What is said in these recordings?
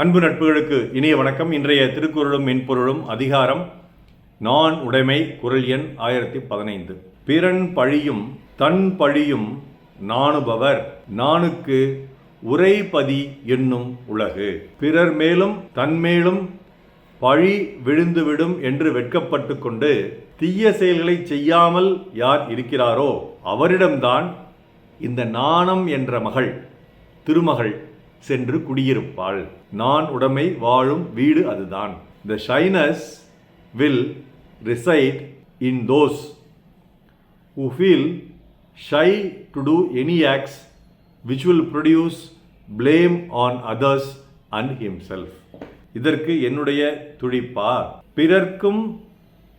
அன்பு நட்புகளுக்கு இனிய வணக்கம். இன்றைய திருக்குறளும் மென்பொருளும் அதிகாரம் நான் உடைமை குரல் எண் ஆயிரத்தி பதினைந்து. பிறன் பழியும் தன் பழியும் நாணுபவர் நானுக்கு உரைபதி என்னும் உலகு. பிறர் மேலும் தன்மேலும் பழி விழுந்துவிடும் என்று வெட்கப்பட்டு கொண்டு தீய செயல்களை செய்யாமல் யார் இருக்கிறாரோ அவரிடம்தான் இந்த நாணம் என்ற மகள் திருமகள் சென்று குடியிருப்பாள். நான் உடைமை வாழும் வீடு அதுதான். The shyness will reside in those who feel shy to do any acts which will produce blame on others and himself. இதற்கு என்னுடைய துடிப்பா? பிறர்க்கும்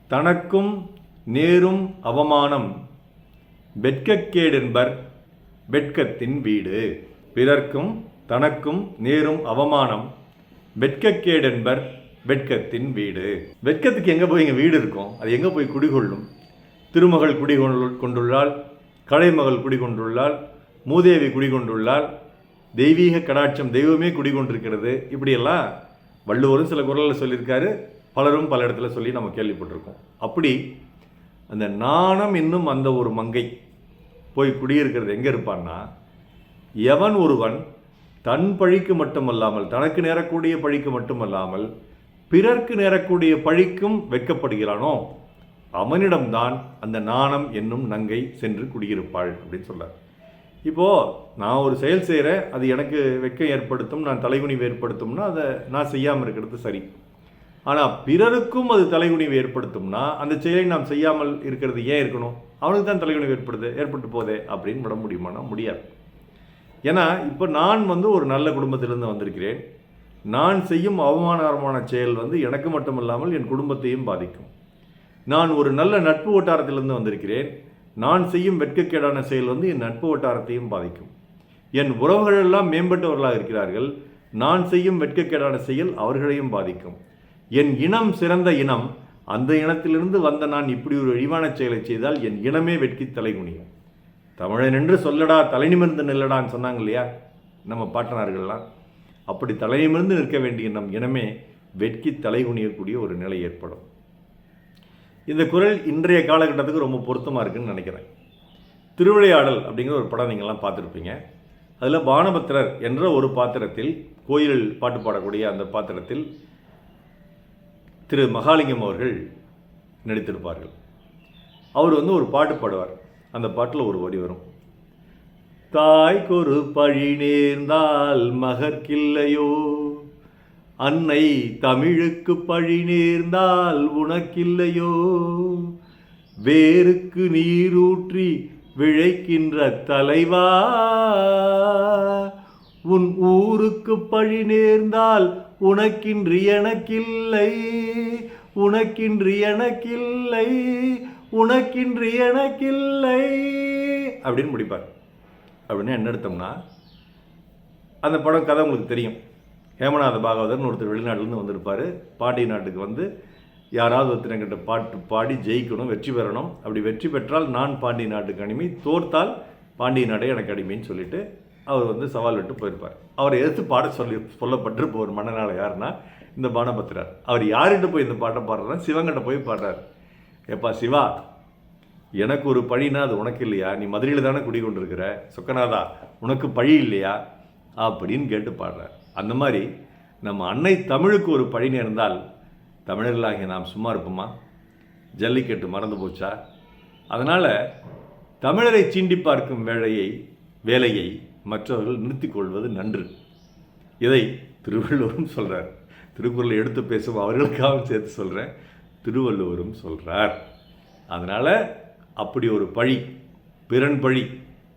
தனக்கும் நேரும் அவமானம். வெட்கக்கேடென்பர் வெட்கத்தின் வீடு. பிறர்க்கும் தனக்கும் நேரும் அவமானம். வெட்கக்கேடென்பர் வெட்கத்தின் வீடு. வெட்கத்துக்கு எங்கே போய் இங்கே வீடு இருக்கும்? அது எங்கே போய் குடிகொள்ளும்? திருமகள் குடிகொண்டு கொண்டுள்ளாள் கலைமகள் குடிகொண்டுள்ளாள் மூதேவி குடிகொண்டுள்ளாள் தெய்வீக கடாட்சம் தெய்வமே குடிகொண்டிருக்கிறது. இப்படியெல்லாம் வள்ளுவரும் சில குரலில் சொல்லியிருக்காரு. பலரும் பல இடத்துல சொல்லி நம்ம கேள்விப்பட்டிருக்கோம். அப்படி அந்த நாணம் இன்னும் அந்த ஒரு மங்கை போய் குடியிருக்கிறது எங்கே இருப்பான்னா எவன் ஒருவன் தன் பழிக்கு மட்டுமல்லாமல் தனக்கு நேரக்கூடிய பழிக்கு மட்டுமல்லாமல் பிறர்க்கு நேரக்கூடிய பழிக்கும் வெட்கப்படுகிறானோ அவனிடம்தான் அந்த நாணம் என்னும் நங்கை சென்று குடியிருப்பாள் அப்படின்னு சொல்கிறார் இப்போது நான் ஒரு செயல் செய்கிறேன் அது எனக்கு வெக்கம் ஏற்படுத்தும் நான் தலைகுனிவு ஏற்படுத்தும்னா அதை நான் செய்யாமல் இருக்கிறது சரி. ஆனால் பிறருக்கும் அது தலைகுனிவு ஏற்படுத்தும்னா அந்த செயலை நாம் செய்யாமல் இருக்கிறது ஏன் இருக்கணும்? அவனுக்கு தான் தலைகுனிவு ஏற்படுது ஏற்பட்டு போதே அப்படின்னு விட முடியுமானா? முடியாது. ஏன்னா இப்போ நான் வந்து ஒரு நல்ல குடும்பத்திலிருந்து வந்திருக்கிறேன். நான் செய்யும் அவமானகரமான செயல் வந்து எனக்கு மட்டுமல்லாமல் என் குடும்பத்தையும் பாதிக்கும். நான் ஒரு நல்ல நட்பு வட்டாரத்திலிருந்து வந்திருக்கிறேன். நான் செய்யும் வெட்கக்கேடான செயல் வந்து என் நட்பு வட்டாரத்தையும் பாதிக்கும். என் உறவுகள் எல்லாம் மேம்பட்டவர்களாக இருக்கிறார்கள். நான் செய்யும் வெட்கக்கேடான செயல் அவர்களையும் பாதிக்கும். என் இனம் சிறந்த இனம் அந்த இனத்திலிருந்து வந்த நான் இப்படி ஒரு இழிவான செயலை செய்தால் என் இனமே வெட்கி தலைகுனியும். தமிழன் என்று சொல்லடா தலை நிமிர்ந்து நில்லடான்னு சொன்னாங்க இல்லையா? நம்ம பாட்டனார்கள்லாம். அப்படி தலை நிமிர்ந்து நிற்க வேண்டிய நம் இனமே வெட்கி தலைகுனியக்கூடிய ஒரு நிலை ஏற்படும். இந்த குரல் இன்றைய காலகட்டத்துக்கு ரொம்ப பொருத்தமாக இருக்குன்னு நினைக்கிறேன். திருவிளையாடல் அப்படிங்கிற ஒரு படம் நீங்கள்லாம் பார்த்துருப்பீங்க. அதில் பானபத்திரர் என்ற ஒரு பாத்திரத்தில் கோயிலில் பாட்டு பாடக்கூடிய அந்த பாத்திரத்தில் திரு மகாலிங்கம் அவர்கள் நடித்திருப்பார்கள். அவர் வந்து ஒரு பாட்டு பாடுவார். அந்த பாட்டில் ஒரு வரி வரும். தாய்க்கொரு பழி நேர்ந்தால் மகற்கில்லையோ? அன்னை தமிழுக்கு பழி நேர்ந்தால் உனக்கில்லையோ? வேருக்கு நீரூற்றி விழைக்கின்ற தலைவா? உன் ஊருக்கு பழி நேர்ந்தால் உனக்கின்றி எனக்கில்லை உனக்கின்றி எனக்கில்லை உனக்கின்றி எனக்கில்லை. அப்படின்னு முடிப்பார். அப்படின்னு என்ன எடுத்தோம்னா அந்த படம் கதை உங்களுக்கு தெரியும். ஹேமநாத பாகவதர்னு ஒருத்தர் வெளிநாட்டிலேருந்து வந்திருப்பார். பாண்டிய நாட்டுக்கு வந்து யாராவது ஒருத்தர் என்கிட்ட பாட்டு பாடி ஜெயிக்கணும் வெற்றி பெறணும். அப்படி வெற்றி பெற்றால் நான் பாண்டிய நாட்டுக்கு அடிமை தோற்றால் பாண்டிய நாடே எனக்கு அடிமைன்னு சொல்லிட்டு அவர் வந்து சவால் விட்டு போயிருப்பார். அவர் எதிர்த்து பாட சொல்லி சொல்லப்பட்டிருப்ப ஒரு மன்னனால யாருன்னா இந்த பானபத்திரார். அவர் யார்கிட்ட போய் இந்த பாட்டை பாடுறாருன்னா சிவங்கிட்ட போய் பாடுறார். ஏப்பா சிவா எனக்கு ஒரு பழினா அது உனக்கு இல்லையா? நீ மதுரையில் தானே குடிகொண்டிருக்கிற? சொக்கநாதா உனக்கு பழி இல்லையா? அப்படின்னு கேட்டு பாடுறார். அந்த மாதிரி நம்ம அன்னை தமிழுக்கு ஒரு பழி நேர்ந்தால் தமிழர்களாகிய நாம் சும்மா இருப்போமா? ஜல்லிக்கட்டு மறந்து போச்சா? அதனால் தமிழரை சீண்டி பார்க்கும் வேலையை வேலையை மற்றவர்கள் நிறுத்தி கொள்வது நன்று. இதை திருவள்ளுவரும் சொல்கிறார் திருக்குறளை எடுத்து பேசும் அவர்களுக்காகவும் சேர்த்து சொல்கிறேன் திருவள்ளுவரும் சொல்கிறார் அதனால் அப்படி ஒரு பழி பிறன் பழி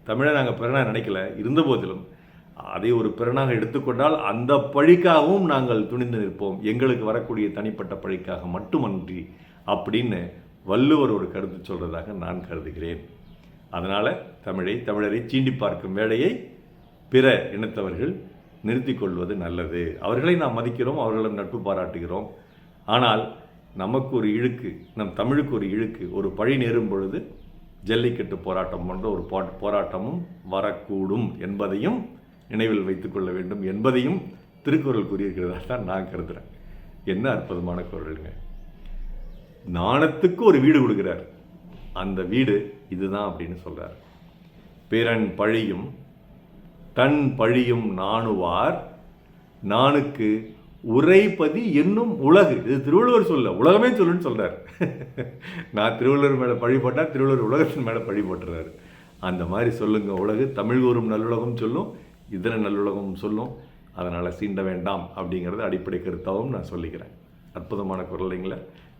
தமிழை நாங்கள் பிறனாக நினைக்கல இருந்த போதிலும் அதை ஒரு பிறனாக எடுத்துக்கொண்டால் அந்த பழிக்காகவும் நாங்கள் துணிந்து நிற்போம். எங்களுக்கு வரக்கூடிய தனிப்பட்ட பழிக்காக மட்டுமன்றி அப்படின்னு வள்ளுவர் ஒரு கருத்து சொல்கிறதாக நான் கருதுகிறேன். அதனால் தமிழை தமிழரை சீண்டி பார்க்கும் வேலையை பிற இனத்தவர்கள் நிறுத்தி கொள்வது நல்லது. அவர்களை நாம் மதிக்கிறோம் அவர்களும் நட்பு பாராட்டுகிறோம். ஆனால் நமக்கு ஒரு இழுக்கு நம் தமிழுக்கு ஒரு இழுக்கு ஒரு பழி நேரும் பொழுது ஜல்லிக்கட்டு போராட்டம் போன்ற ஒரு போராட்டமும் வரக்கூடும் என்பதையும் நினைவில் வைத்துக்கொள்ள வேண்டும் என்பதையும் திருக்குறள் கூறியிருக்கிறதா தான் நான் கருதுகிறேன் என்ன அற்புதமான குரலுங்க. நாணத்துக்கு ஒரு வீடு கொடுக்குறார். அந்த வீடு இதுதான் அப்படின்னு சொல்கிறார் பிறன் பழியும் தன் பழியும் நாணுவார். நானுக்கு உரைப்பதி என்னும் உலகு. இது திருவள்ளுவர் சொல்ல உலகமே சொல்லுன்னு சொல்கிறார் நான் திருவள்ளுவர் மேலே பழி போட்டால் திருவள்ளுவர் உலகத்தின் மேலே பழி போட்டுறாரு. அந்த மாதிரி சொல்லுங்க உலகு. தமிழ் கூறும் நல்லுலகம் சொல்லும் இதர நல்லுலகம் சொல்லும். அதனால் சீண்ட வேண்டாம் அப்படிங்கிறது அடிப்படை கருத்தாகவும் நான் சொல்லிக்கிறேன். அற்புதமான குரலைங்கள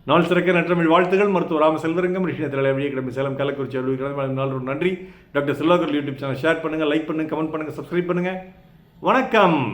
நாள் சிறக்க நற்றமிழ் வாழ்த்துகள். மருத்துவ ராம செல்வரங்கம் ரிஷின திரையில கிளம்பி சேலம் கள்ளக்குறிச்சி அலுவலகம் நாள் நன்றி. Doctor Selvakkar YouTube channel share பண்ணுங்கள் லைக் பண்ணுங்கள் கமெண்ட் பண்ணுங்கள் சப்ஸ்கிரைப் பண்ணுங்கள் வணக்கம்.